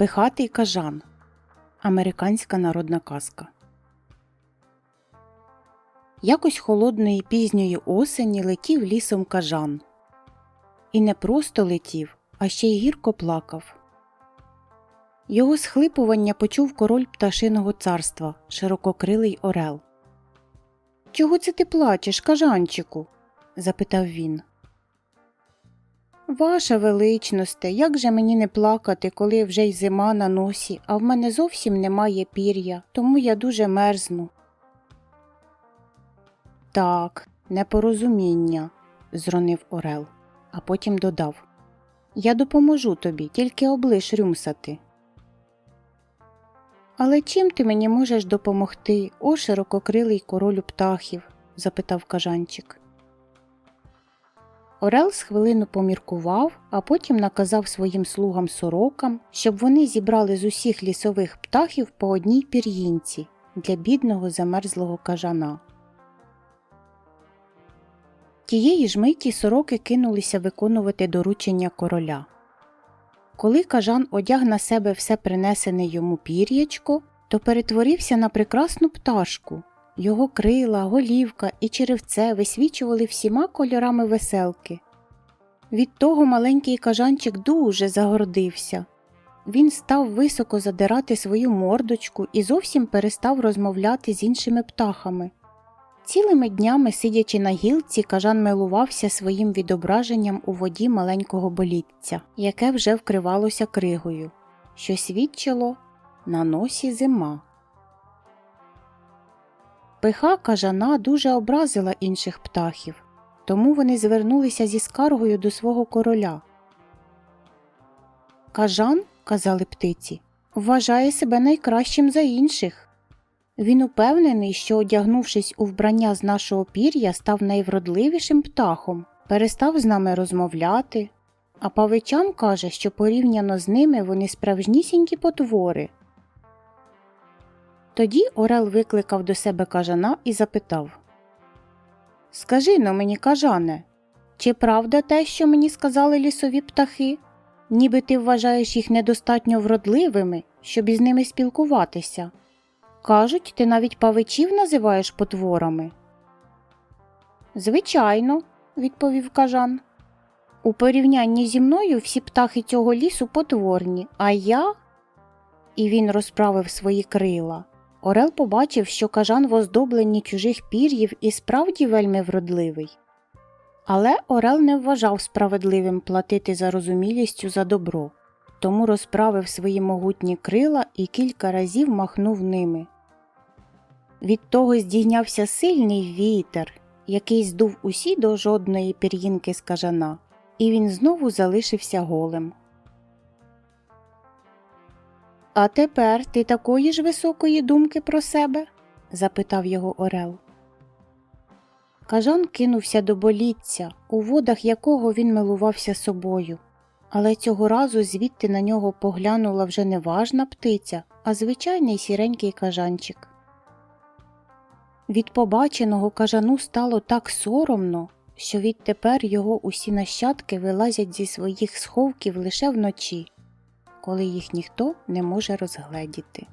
Пихатий кажан. Американська народна казка. Якось холодної пізньої осені летів лісом кажан. І не просто летів, а ще й гірко плакав. Його схлипування почув король пташиного царства, ширококрилий орел. Чого це ти плачеш, кажанчику? запитав він. Ваша величносте, як же мені не плакати, коли вже й зима на носі, а в мене зовсім немає пір'я, тому я дуже мерзну. Так, непорозуміння, зронив Орел, а потім додав. Я допоможу тобі, тільки облиш рюмсати. Але чим ти мені можеш допомогти, о ширококрилий королю птахів? запитав кажанчик. Орел з хвилину поміркував, а потім наказав своїм слугам сорокам, щоб вони зібрали з усіх лісових птахів по одній пір'їнці для бідного замерзлого кажана. Тієї ж миті сороки кинулися виконувати доручення короля. Коли кажан одяг на себе все принесене йому пір'ячко, то перетворився на прекрасну пташку. Його крила, голівка і черевце висвічували всіма кольорами веселки. Від того маленький кажанчик дуже загордився. Він став високо задирати свою мордочку і зовсім перестав розмовляти з іншими птахами. Цілими днями, сидячи на гілці, кажан милувався своїм відображенням у воді маленького болітця, яке вже вкривалося кригою, що свідчило на носі зима. Пиха кажана дуже образила інших птахів, тому вони звернулися зі скаргою до свого короля. Кажан, казали птиці, вважає себе найкращим за інших. Він упевнений, що, одягнувшись у вбрання з нашого пір'я, став найвродливішим птахом, перестав з нами розмовляти, а павичам каже, що порівняно з ними вони справжнісінькі потвори. Тоді Орел викликав до себе кажана і запитав Скажи но мені, кажане, чи правда те, що мені сказали лісові птахи? Ніби ти вважаєш їх недостатньо вродливими, щоб із ними спілкуватися. Кажуть, ти навіть павичів називаєш потворами. Звичайно, відповів кажан. У порівнянні зі мною всі птахи цього лісу потворні, а я. І він розправив свої крила. Орел побачив, що кажан в оздобленні чужих пір'їв і справді вельми вродливий. Але Орел не вважав справедливим платити зарозумілістю за добро, тому розправив свої могутні крила і кілька разів махнув ними. Від того здійнявся сильний вітер, який здув усі до жодної пір'їнки з кажана, і він знову залишився голим. А тепер ти такої ж високої думки про себе? запитав його Орел. Кажан кинувся до боліття, у водах якого він милувався собою, але цього разу звідти на нього поглянула вже не важна птиця, а звичайний сіренький кажанчик. Від побаченого кажану стало так соромно, що відтепер його усі нащадки вилазять зі своїх сховків лише вночі, коли їх ніхто не може розгледіти.